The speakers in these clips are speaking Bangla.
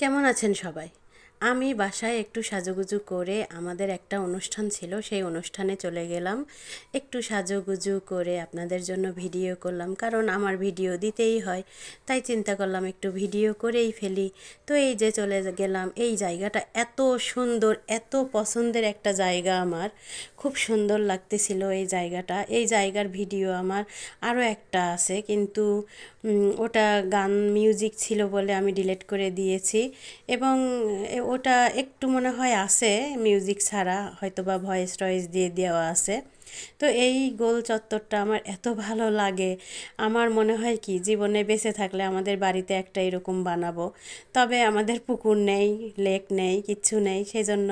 কেমন আছেন সবাই? আমি বাসায় একটু সাজুগুজু করে আমাদের একটা অনুষ্ঠান ছিল, সেই অনুষ্ঠানে চলে গেলাম। একটু সাজুগুজু করে আপনাদের জন্য ভিডিও করলাম, কারণ আমার ভিডিও দিতেই হয়। তাই চিন্তা করলাম একটু ভিডিও করেই ফেলি। তো এই যে চলে গেলাম, এই জায়গাটা এত সুন্দর, এত পছন্দের একটা জায়গা আমার। খুব সুন্দর লাগতেছিল এই জায়গাটা। এই জায়গার ভিডিও আমার আরও একটা আছে, কিন্তু ওটা গান মিউজিক ছিল বলে আমি ডিলিট করে দিয়েছি। এবং ওটা একটু মনে হয় আছে মিউজিক ছাড়া হয়তো বা ভয়েস টয়েস দিয়ে দেওয়া আছে। তো এই গোল চত্বরটা আমার এত ভালো লাগে। আমার মনে হয় কি, জীবনে বেঁচে থাকলে আমাদের বাড়িতে একটা এরকম বানাবো। তবে আমাদের পুকুর নেই লেক নেই, কিচ্ছু নেই সেই জন্য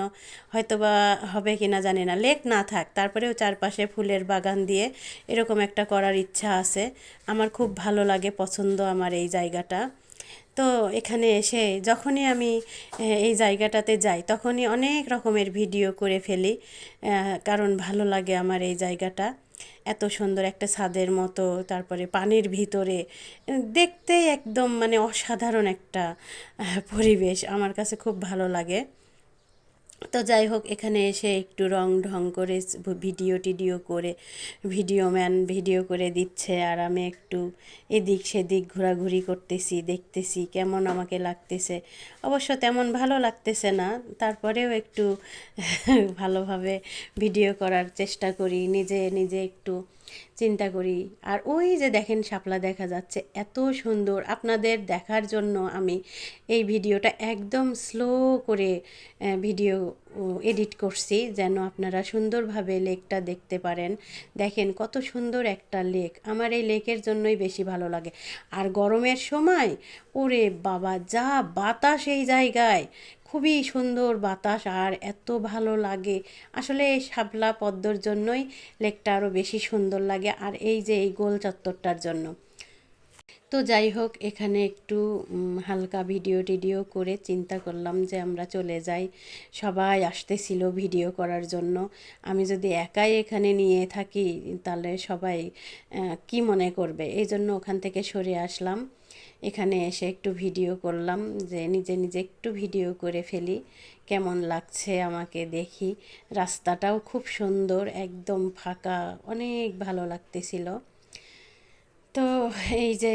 হয়তো বা হবে কি না জানি না। লেক না থাক, তারপরেও চারপাশে ফুলের বাগান দিয়ে এরকম একটা করার ইচ্ছা আছে। আমার খুব ভালো লাগে, পছন্দ আমার এই জায়গাটা। তো এখানে এসে যখনই আমি এই জায়গাটাতে যাই, তখনই অনেক রকমের ভিডিও করে ফেলি কারণ ভালো লাগে আমার এই জায়গাটা। এত সুন্দর একটা ছাদের মতো, তারপরে পানির ভিতরে দেখতেই একদম মানে অসাধারণ একটা পরিবেশ আমার কাছে খুব ভালো লাগে। তো যাই হোক এখানে এসে একটু রং ঢং করে ভিডিও টিডিও করে, ভিডিও ম্যান ভিডিও করে দিচ্ছে। আর আমি একটু এদিক সেদিক ঘোরাঘুরি করতেছি, দেখতেছি কেমন আমাকে লাগতেছে। অবশ্য তেমন ভালো লাগতেছে না, তারপরেও একটু ভালোভাবে ভিডিও করার চেষ্টা করি। নিজে নিজে একটু চিন্তা করি। আর ওই যে দেখেন শাপলা দেখা যাচ্ছে, এত সুন্দর। আপনাদের দেখার জন্য আমি এই ভিডিওটা একদম স্লো করে ভিডিও এডিট করছি যেন আপনারা সুন্দরভাবে লেকটা দেখতে পারেন। দেখেন কত সুন্দর একটা লেক। আমার এই লেকের জন্যই বেশি ভালো লাগে। আর গরমের সময়, ওরে বাবা, যা বাতাস এই জায়গায়! খুবই সুন্দর বাতাস আর এত ভালো লাগে। আসলে এই শাপলা পদ্মর জন্যই লেকটা আরও বেশি সুন্দর লাগে আর এই যে এই গোল চত্বরটার জন্য। তো যাই হোক, এখানে একটু হালকা ভিডিও টিডিও করে চিন্তা করলাম যে আমরা চলে যাই। সবাই আসতেছিল ভিডিও করার জন্য। আমি যদি একাই এখানে নিয়ে থাকি, তাহলে সবাই কি মনে করবে? এই জন্য ওখান থেকে সরে আসলাম। এখানে এসে একটু ভিডিও করলাম যে নিজে নিজে একটু ভিডিও করে ফেলি, কেমন লাগছে আমাকে দেখি। রাস্তাটাও খুব সুন্দর, একদম ফাঁকা, অনেক ভালো লাগতেছিল। তো এই যে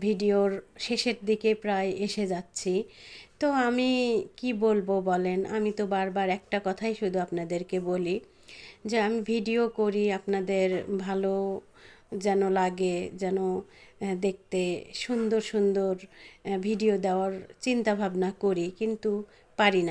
ভিডিওর শেষের দিকে প্রায় এসে যাচ্ছি। তো আমি কি বলব বলেন, আমি তো বারবার একটা কথাই শুধু আপনাদেরকে বলি যে আমি ভিডিও করি আপনাদের ভালো যেন লাগে যেন দেখতে সুন্দর সুন্দর ভিডিও দেওয়ার চিন্তা ভাবনা করি কিন্তু পারি না।